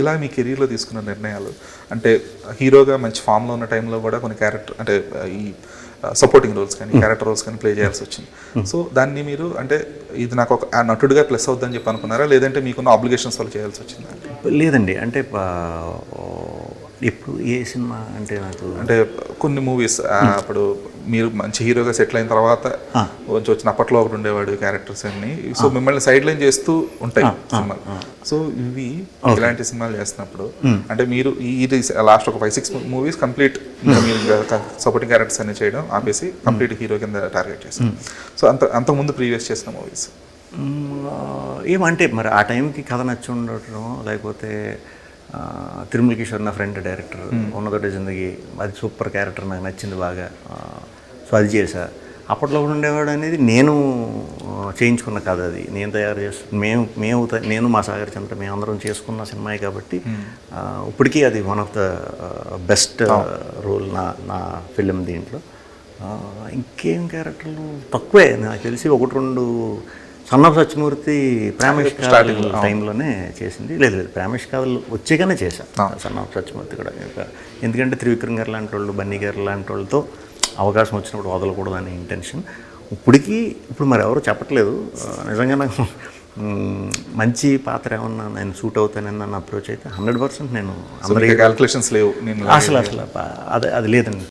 ఇలా మీ కెరీర్లో తీసుకున్న నిర్ణయాలు అంటే హీరోగా మంచి ఫామ్లో ఉన్న టైంలో కూడా కొన్ని క్యారెక్టర్ అంటే ఈ సపోర్టింగ్ రోల్స్ కానీ క్యారెక్టర్ రోల్స్ కానీ ప్లే చేయాల్సి వచ్చింది. సో దాన్ని మీరు అంటే ఇది నాకు ఒక నటుడిగా ప్లస్ అవుద్దని చెప్పి అనుకున్నారా? లేదంటే మీకున్న ఆబ్లిగేషన్స్ వల్ల చేయాల్సి వచ్చిందా? లేదండి. అంటే ఎప్పుడు ఏ సినిమా అంటే నాకు అంటే కొన్ని మూవీస్ అప్పుడు మీరు మంచి హీరోగా సెటిల్ అయిన తర్వాత కొంచెం వచ్చిన అప్పట్లో ఒకటి ఉండేవాడు క్యారెక్టర్స్ అన్ని. సో మిమ్మల్ని సైడ్ లైన్ చేస్తూ ఉంటాయి సినిమాలు. సో ఇవి ఇలాంటి సినిమాలు చేస్తున్నప్పుడు అంటే మీరు ఈ- ఇది లాస్ట్ ఒక ఫైవ్ సిక్స్ మూవీస్ కంప్లీట్ మీరు సపోర్టింగ్ క్యారెక్టర్స్ అన్ని చేయడం ఆపేసి కంప్లీట్ హీరో కింద టార్గెట్ చేశారు. సో అంత అంతకుముందు ప్రీవియస్ చేసిన మూవీస్ ఏమంటే మరి ఆ టైంకి కథ నచ్చి ఉండటం లేకపోతే తిరుమల కిషోర్ నా ఫ్రెండ్ డైరెక్టర్ ఉన్నదొడ్డ జిందగీ అది సూపర్ క్యారెక్టర్ నాకు నచ్చింది బాగా. సో అది చేసా అప్పట్లో ఉండేవాడు అనేది నేను చేయించుకున్న కథ అది. నేను తయారు చేస్తు మేము మేము నేను మా సాగర్ చంద్ర మేము అందరం చేసుకున్న సినిమాయే కాబట్టి ఆ, ఇప్పటికీ అది one of the best role నా నా ఫిలిం దీంట్లో. ఇంకేం క్యారెక్టర్లు తక్కువే. నాకు తెలిసి ఒకటి రెండు సన్నఫ్ సత్యమూర్తి ప్రేమేష్ కాదల్ టైంలోనే చేసింది. లేదు లేదు. ప్రేమేష్ కాదల్ వచ్చేగానే చేశా. సన్నఫ్ సత్యమూర్తి కూడా. ఎందుకంటే త్రివిక్రమ్ గారు లాంటి వాళ్ళు బన్నీ గారు లాంటి వాళ్ళతో అవకాశం వచ్చినప్పుడు వదలకూడదని ఇంటెన్షన్ ఇప్పటికీ ఇప్పుడు మరి ఎవరు చెప్పట్లేదు. నిజంగా నాకు మంచి పాత్ర ఏమన్నా నేను సూట్ అవుతానని నన్ను అప్రోచ్ అయితే హండ్రెడ్ పర్సెంట్ నేను అందరి క్యాల్కులేషన్స్ లేవు. నేను అసలు అసలు అది అది లేదండి.